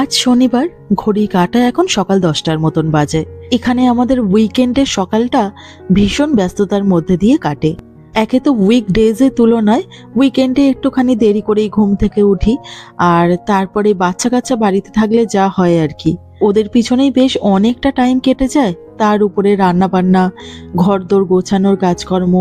আজ শনিবার, ঘড়ি কাটা এখন সকাল দশটার মতন বাজে। এখানে আমাদের উইকেন্ডের সকালটা ভীষণ ব্যস্ততার মধ্যে দিয়ে কাটে। একে তো উইক ডেজের তুলনায় উইকেন্ডে একটুখানি দেরি করেই ঘুম থেকে উঠি, আর তারপরে বাচ্চা কাচ্চা বাড়িতে থাকলে যা হয় আর কি। ওদের পিছনেই বেশ অনেকটা টাইম কেটে যায়, তার উপরে রান্না বান্না ঘরদোর গোছানোর কাজকর্ম,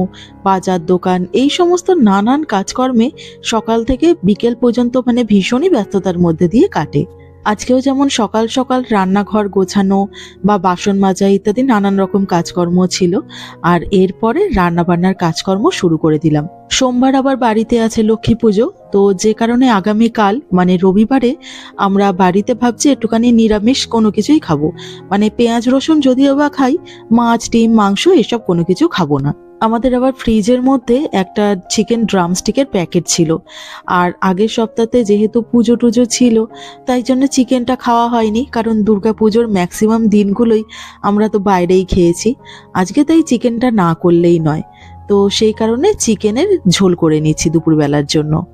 বাজার দোকান, এই সমস্ত নানান কাজকর্মে সকাল থেকে বিকেল পর্যন্ত মানে ভীষণই ব্যস্ততার মধ্যে দিয়ে কাটে। আজকেও যেমন সকাল সকাল রান্নাঘর গোছানো বা বাসন মাজা ইত্যাদি নানান রকম কাজকর্ম ছিল, আর এরপরে রান্নাবান্নার কাজকর্ম শুরু করে দিলাম। সোমবার আবার বাড়িতে আছে লক্ষ্মী পুজো, তো যে কারণে আগামীকাল মানে রবিবারে, আমরা বাড়িতে ভাবছি একটুখানি নিরামিষ কোনো কিছুই খাব। মানে পেঁয়াজ, রসুন যদিও বা খাই, মাছ, ডিম, মাংস, এসব কোনো কিছু খাব না। আমাদের আবার ফ্রিজের মধ্যে একটা চিকেন ড্রামস্টিকের প্যাকেট ছিল। আর আগের সপ্তাহে যেহেতু পুজো টুজো ছিল তাই জন্য চিকেনটা খাওয়া হয়নি কারণ দুর্গা পুজোর ম্যাক্সিমাম দিনগুলোই আমরা তো বাইরেই খেয়েছি। আজকে তাই চিকেনটা না করলেই নয়। তো সেই কারণে চিকেনের ঝোল করে নিচ্ছি দুপুরবেলার জন্য।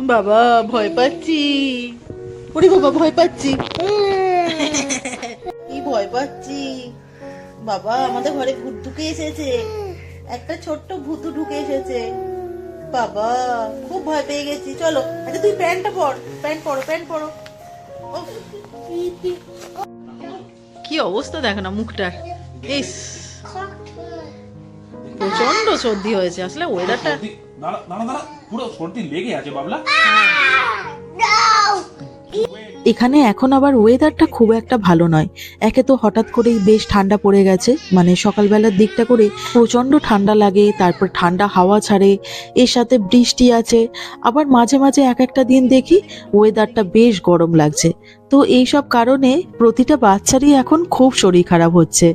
বাবা ভয় পাচ্ছি। ওরে বাবা ভয় পাচ্ছি। কি ভয় পাচ্ছি? বাবা আমাদের ঘরে ভূত ঢুকে এসেছে। একটা ছোট্ট ভূতু ঢুকে এসেছে। বাবা খুব ভয় পেয়ে গেছি। চলো আচ্ছা তুই প্যান্টটা পর প্যান্ট পরো প্যান্ট পরো। উফ। কি অবস্থা দেখো না মুখটার। ইস। প্রচণ্ড সর্দি হয়েছে আসলে ওয়েদারটা দাঁড়া দাঁড়া পুরো সর্দি লেগে আছে বাবলা। এখানে এখন আবার ওয়েদারটা খুব একটা ভালো নয়। একে তো হঠাৎ করেই বেশ ঠান্ডা পড়ে গেছে মানে সকালবেলার দিকটা করে প্রচণ্ড ঠান্ডা লাগে, তারপর ঠান্ডা হাওয়া ছাড়ে, এর সাথে বৃষ্টি আছে। আবার মাঝে মাঝে এক একটা দিন দেখি ওয়েদারটা বেশ গরম লাগছে। তো এই সব কারণে প্রতিটা বাচ্চারই এখন খুব শরীর খারাপ হচ্ছে।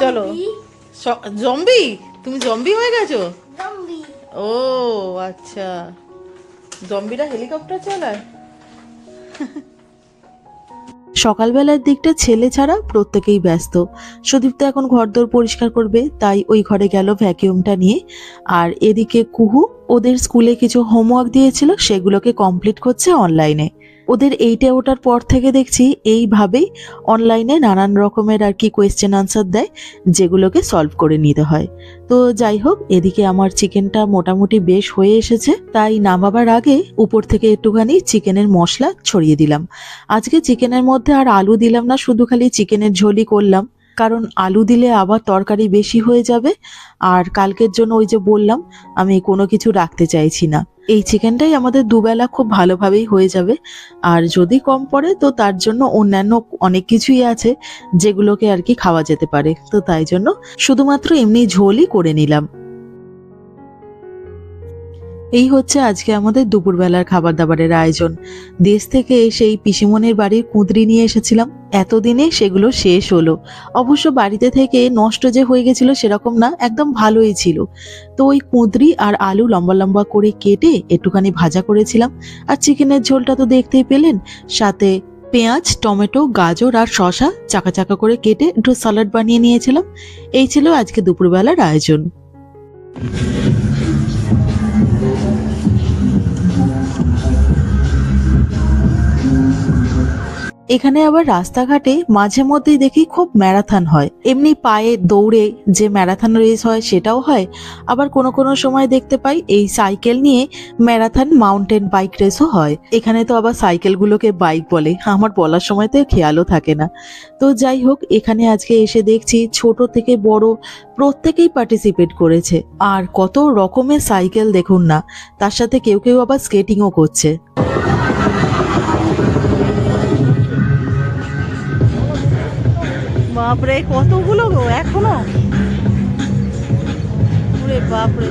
চলো। জম্বি তুমি জম্বি হয়ে গেছো? ও আচ্ছা। জম্বিরা হেলিকপ্টার চালায়। সকালবেলার দিকটা ছেলে ছাড়া প্রত্যেকেই ব্যস্ত। সুদীপ তো এখন ঘরদোর পরিষ্কার করবে, তাই ওই ঘরে গেল ভ্যাকিউমটা নিয়ে। আর এদিকে কুহু, ওদের স্কুলে কিছু হোমওয়ার্ক দিয়েছিল, সেগুলোকে কমপ্লিট করছে অনলাইনে ওদের এইটা ওঠার পর থেকে দেখছি এইভাবেই অনলাইনে নানান রকমের আর কি কোয়েশ্চেন আনসার দেয়, যেগুলোকে সলভ করে নিতে হয়। তো যাই হোক, এদিকে আমার চিকেনটা মোটামুটি বেশ হয়ে এসেছে। তাই নামাবার আগে উপর থেকে একটুখানি চিকেনের মশলা ছড়িয়ে দিলাম। আজকে চিকেনের মধ্যে আর আলু দিলাম না, শুধু খালি চিকেনের ঝোলই করলাম। কারণ আলু দিলে আবার তরকারি বেশি হয়ে যাবে। আর কালকের জন্য ওই যে বললাম, আমি কোনো কিছু রাখতে চাইছি না। এই চিকেনটাই আমাদের দুবেলা খুব ভালোভাবেই হয়ে যাবে। আর যদি কম পড়ে, তো তার জন্য অন্যান্য অনেক কিছুই আছে, যেগুলোকে আর কি খাওয়া যেতে পারে। তো তাই জন্য শুধুমাত্র এমনি ঝোলই করে নিলাম। এই হচ্ছে আজকে আমাদের দুপুরবেলার খাবার দাবারের আয়োজন। দেশ থেকে সেই পিসিমনের বাড়ির কুঁদরি নিয়ে এসেছিলাম। এতদিনে সেগুলো শেষ হলো। অবশ্য বাড়িতে থেকে নষ্ট যে হয়ে গেছিল সেরকম না, একদম ভালোই ছিল। তো ওই কুঁদরি আর আলু লম্বা লম্বা করে কেটে একটুখানি ভাজা করেছিলাম। আর চিকেনের ঝোলটা তো দেখতেই পেলেন। সাথে পেঁয়াজ, টমেটো, গাজর আর শসা চাকা চাকা করে কেটে একটু স্যালাড বানিয়ে নিয়েছিলাম। এই ছিল আজকে দুপুরবেলার আয়োজন। এখানে আবার রাস্তাঘাটে মাঝে মধ্যেই দেখি খুব ম্যারাথন হয়। এমনি পায়ে দৌড়ে যে ম্যারাথন রেস হয় সেটাও হয়। আবার কোনো কোনো সময় দেখতে পাই এই সাইকেল নিয়ে ম্যারাথন মাউন্টেন বাইক রেসও হয়। এখানে তো আবার সাইকেলগুলোকে বাইক বলে। আমার বলার সময় তো খেয়ালও থাকে না। তো যাই হোক, এখানে আজকে এসে দেখছি ছোট থেকে বড় প্রত্যেকেই পার্টিসিপেট করেছে। আর কত রকমের সাইকেল দেখুন না, তার সাথে কেউ কেউ আবার স্কেটিংও করছে। বাপরে, কতগুলো গো, এখনও? বাপরে।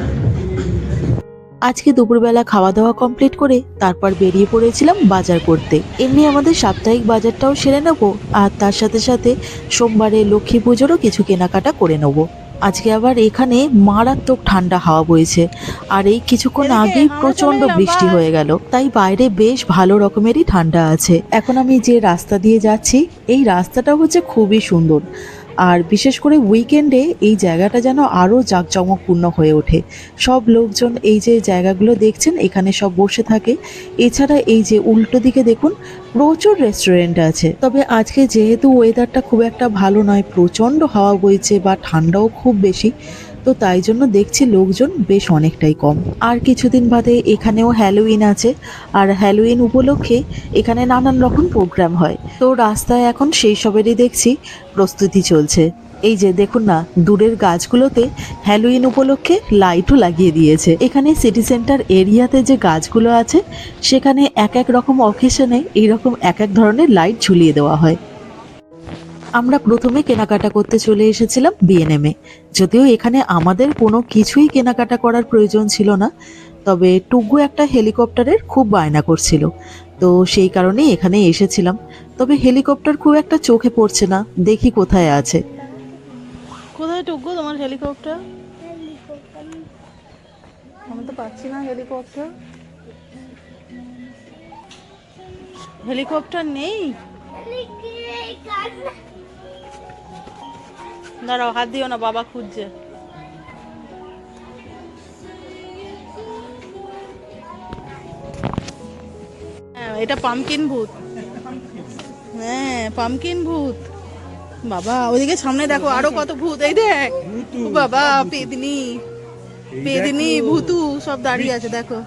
আজকে দুপুরবেলা খাওয়া দাওয়া কমপ্লিট করে তারপর বেরিয়ে পড়েছিলাম বাজার করতে। এমনি আমাদের সাপ্তাহিক বাজারটাও সেরে নেব, আর তার সাথে সাথে সোমবারে লক্ষ্মী পুজোরও কিছু কেনাকাটা করে নেব। আজকে আবার এখানে মারাত্মক ঠান্ডা হাওয়া বইছে। আর এই কিছুক্ষণ আগেই প্রচণ্ড বৃষ্টি হয়ে গেল। তাই বাইরে বেশ ভালো রকমেরই ঠান্ডা আছে। এখন আমি যে রাস্তা দিয়ে যাচ্ছি এই রাস্তাটা হচ্ছে খুবই সুন্দর। আর বিশেষ করে উইকেন্ডে এই জায়গাটা যেন আরও জাঁকজমকপূর্ণ হয়ে ওঠে। সব লোকজন এই যে জায়গাগুলো দেখছেন, এখানে সব বসে থাকে। এছাড়া এই যে উল্টো দিকে দেখুন, প্রচুর রেস্টুরেন্ট আছে। তবে আজকে যেহেতু ওয়েদারটা খুব একটা ভালো নয়, প্রচণ্ড হাওয়া বইছে বা ঠান্ডাও খুব বেশি তো তাই জন্য দেখছি লোকজন বেশ অনেকটাই কম। আর কিছুদিন বাদে এখানেও হ্যালোইন আছে। আর হ্যালোইন উপলক্ষে এখানে নানান রকম প্রোগ্রাম হয়। তো রাস্তায় এখন সেই সবেরই দেখছি, প্রস্তুতি চলছে। এই যে দেখুন না, দূরের গাছগুলোতে হ্যালোইন উপলক্ষে লাইটও লাগিয়ে দিয়েছে। এখানে সিটি সেন্টার এরিয়াতে যে গাছগুলো আছে, সেখানে এক এক রকম অকেশনে এইরকম এক এক ধরনের লাইট ঝুলিয়ে দেওয়া হয়। আমরা প্রথমে কেনাকাটা করতে চলে এসেছিলাম বিএনএমে যদিও এখানে আমাদের কোনো কিছুই কেনাকাটা করার প্রয়োজন ছিল না তবে টুগু একটা হেলিকপ্টারের খুব বায়না করছিল। তো সেই কারণেই এখানে এসেছিলাম। তবে হেলিকপ্টার খুব একটা চোখে পড়ছে না দেখি কোথায় আছে। কোথায় টুকু তোমার হেলিকপ্টার? আমি তো পাচ্ছি না হেলিকপ্টার। হেলিকপ্টার নেই? দাঁড়াও হাত দিও না বাবা খুঁজছে। হ্যাঁ এটা পামকিন ভূত। হ্যাঁ পামকিন ভূত। বাবা ওইদিকে সামনে দেখো আরও কত ভূত এই দেখ। বাবা পেদনি। পেদনি ভূতু সব দাঁড়িয়ে আছে দেখো।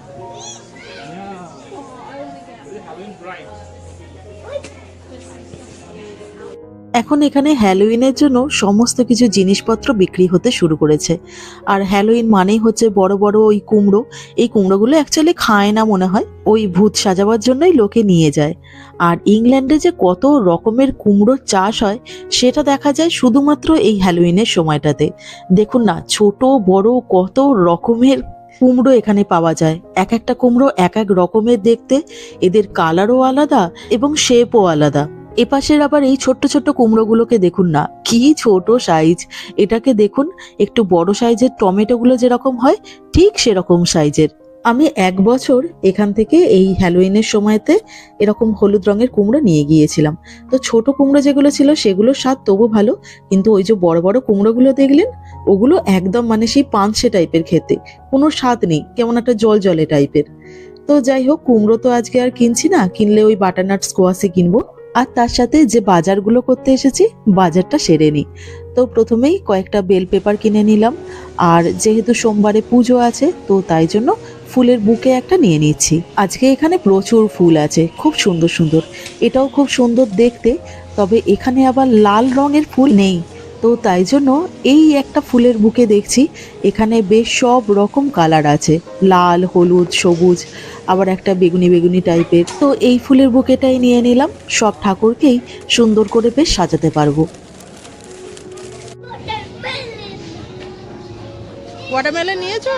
এখন এখানে হ্যালোইনের জন্য সমস্ত কিছু জিনিসপত্র বিক্রি হতে শুরু করেছে। আর হ্যালোইন মানেই হচ্ছে বড় বড় ওই কুমড়ো। এই কুমড়োগুলো অ্যাকচুয়ালি খায় না মনে হয়। ওই ভূত সাজাবার জন্যই লোকে নিয়ে যায়। আর ইংল্যান্ডে যে কত রকমের কুমড়োর চাষ হয়, সেটা দেখা যায় শুধুমাত্র এই হ্যালোইনের সময়টাতে। দেখুন না, ছোট, বড় কত রকমের কুমড়ো এখানে পাওয়া যায়। এক একটা কুমড়ো এক এক রকমের দেখতে। এদের কালারও আলাদা এবং শেপও আলাদা। এপাশের আবার এই ছোট্ট ছোট্ট কুমড়োগুলোকে দেখুন না। কি ছোট সাইজ এটাকে দেখুন, একটু বড় সাইজের টমেটোগুলো যেরকম হয়, ঠিক সেরকম সাইজের আমি এক বছর এখান থেকে এই হ্যালোইনের সময়তে এরকম হলুদ রঙের কুমড়ো নিয়ে গিয়েছিলাম। তো ছোট কুমড়ো যেগুলো ছিল, সেগুলো স্বাদ তবু ভালো, কিন্তু ওই যে বড় বড় কুমড়োগুলো দেখলেন, ওগুলো একদম মানে সেই পাঁচশে টাইপের খেতে। কোনো স্বাদ নেই, কেমন একটা জল জলে টাইপের তো যাই হোক, কুমড়ো তো আজকে আর কিনছি না, কিনলে ওই বাটারনাট স্কোয়াশে কিনবো। আর তার সাথে যে বাজারগুলো করতে এসেছি, বাজারটা সেরে নিই। তো প্রথমেই কয়েকটা বেল পেপার কিনে নিলাম। আর যেহেতু সোমবারে পুজো আছে, তো তাই জন্য ফুলের বুকে একটা নিয়ে নিচ্ছি। আজকে এখানে প্রচুর ফুল আছে, খুব সুন্দর সুন্দর। এটাও খুব সুন্দর দেখতে, তবে এখানে আবার লাল রঙের ফুল নেই। তো তাই জন্য এই একটা ফুলের বুকে দেখছি, এখানে বেশ সব রকম কালার আছে। লাল, হলুদ, সবুজ, আবার একটা বেগুনি বেগুনি টাইপের। তো এই ফুলের বুকেটাই নিয়ে নিলাম, সব ঠাকুরকেই সুন্দর করে বেশ সাজাতে পারব। ওয়াটারমেলন নিয়েছো?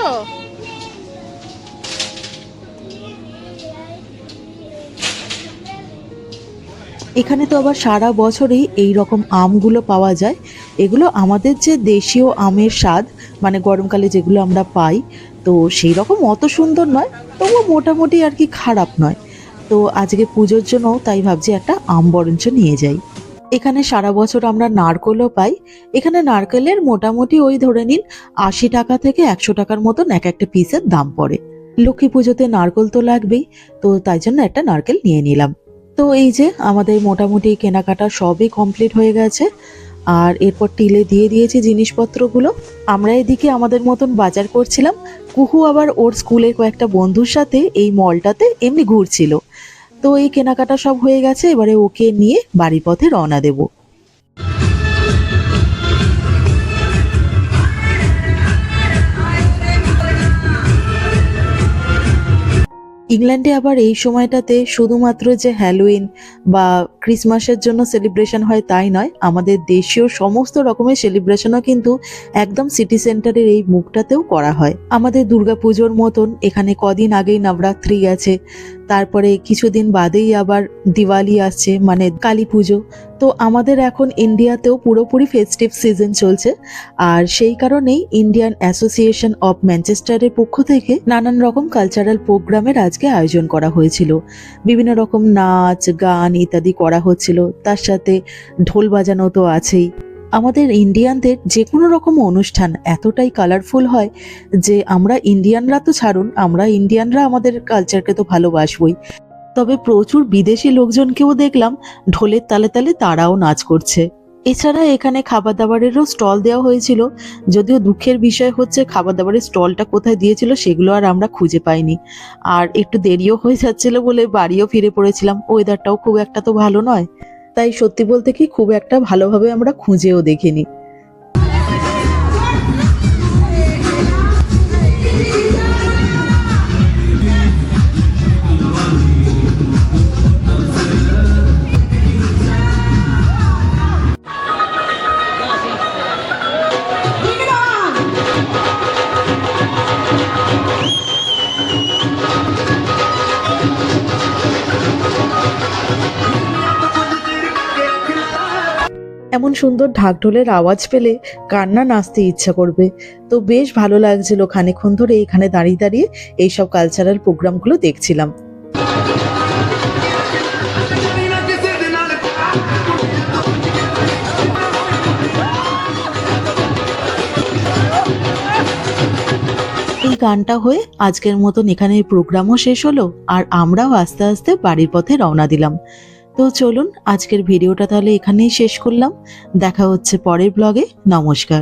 এখানে তো আবার সারা বছরই এই রকম আমগুলো পাওয়া যায়। এগুলো আমাদের যে দেশীয় আমের স্বাদ মানে গরমকালে যেগুলো আমরা পাই, তো সেই রকম অত সুন্দর নয়, তবুও মোটামুটি আর কি খারাপ নয়। তো আজকে পুজোর জন্য তাই ভাবছি একটা আম বরঞ্চ নিয়ে যাই। এখানে সারা বছর আমরা নারকলও পাই। এখানে নারকেলের মোটামুটি ওই ধরে নিন আশি টাকা থেকে একশো টাকার মতন এক একটা পিসের দাম পড়ে। লক্ষ্মী পুজোতে নারকল তো লাগবেই, তো তাই জন্য একটা নারকেল নিয়ে নিলাম। তো এই যে আমাদের মোটামুটি কেনাকাটা সবই কমপ্লিট হয়ে গেছে। আর এরপর টিলে দিয়ে দিয়েছি জিনিসপত্রগুলো। আমরা এদিকে আমাদের মতন বাজার করছিলাম। কুহু আবার ওর স্কুলের কয়েকটা বন্ধুর সাথে এই মলটাতে এমনি ঘুরছিল। তো এই কেনাকাটা সব হয়ে গেছে, এবারে ওকে নিয়ে বাড়ি পথে রওনা দেব। ইংল্যান্ডে আবার এই সময়টাতে শুধুমাত্র যে হ্যালোইন বা ক্রিসমাসের জন্য সেলিব্রেশন হয় তাই নয়। আমাদের দেশীয় সমস্ত রকমের সেলিব্রেশনও কিন্তু একদম সিটি সেন্টারের এই মুখটাতেও করা হয়। আমাদের দুর্গাপুজোর মতন এখানে কদিন আগেই নবরাত্রি গেছে। তারপরে কিছুদিন বাদেই আবার দিওয়ালি আসছে মানে কালী পুজো। তো আমাদের এখন ইন্ডিয়াতেও পুরোপুরি ফেস্টিভ সিজন চলছে। আর সেই কারণেই ইন্ডিয়ান অ্যাসোসিয়েশন অফ ম্যানচেস্টারের পক্ষ থেকে নানান রকম কালচারাল প্রোগ্রামের আজকে আয়োজন করা হয়েছিল। বিভিন্ন রকম নাচ, গান ইত্যাদি করা হচ্ছিল, তার সাথে ঢোল বাজানো তো আছেই। আমাদের ইন্ডিয়ানদের যে কোনো রকম অনুষ্ঠান এতটাই কালারফুল হয় যে আমরা ইন্ডিয়ানরা তো ছাড়ুন, আমরা ইন্ডিয়ানরা আমাদের কালচারকে তো ভালোবাসবই। তবে প্রচুর বিদেশি লোকজনকেও দেখলাম ঢোলের তালে তালে তারাও নাচ করছে। এছাড়া এখানে খাবার দাবারেরও স্টল দেওয়া হয়েছিল। যদিও দুঃখের বিষয় হচ্ছে খাবার দাবারের স্টলটা কোথায় দিয়েছিল সেগুলো আর আমরা খুঁজে পাইনি। আর একটু দেরিও হয়ে যাচ্ছিল বলে বাড়িও ফিরে পড়েছিলাম। ওয়েদারটাও খুব একটা তো ভালো নয়। তাই সত্যি বলতে কি খুব একটা ভালোভাবে আমরা খুঁজেও দেখিনি। এমন সুন্দর ঢাকঢোলের আওয়াজ পেলে কান্না নাচতে ইচ্ছা করবে। তো বেশ ভালো লাগছিল খানিকক্ষণ ধরে এখানে দাঁড়িয়ে দাঁড়িয়ে এইসব কালচারাল প্রোগ্রামগুলো দেখছিলাম। গানটা হয়ে আজকের মতন এখানে প্রোগ্রামও শেষ হলো, আর আমরাও আস্তে আস্তে বাড়ির পথে রওনা দিলাম। তো চলুন আজকের ভিডিওটা তাহলে এখানেই শেষ করলাম। দেখা হচ্ছে পরের ব্লগে নমস্কার।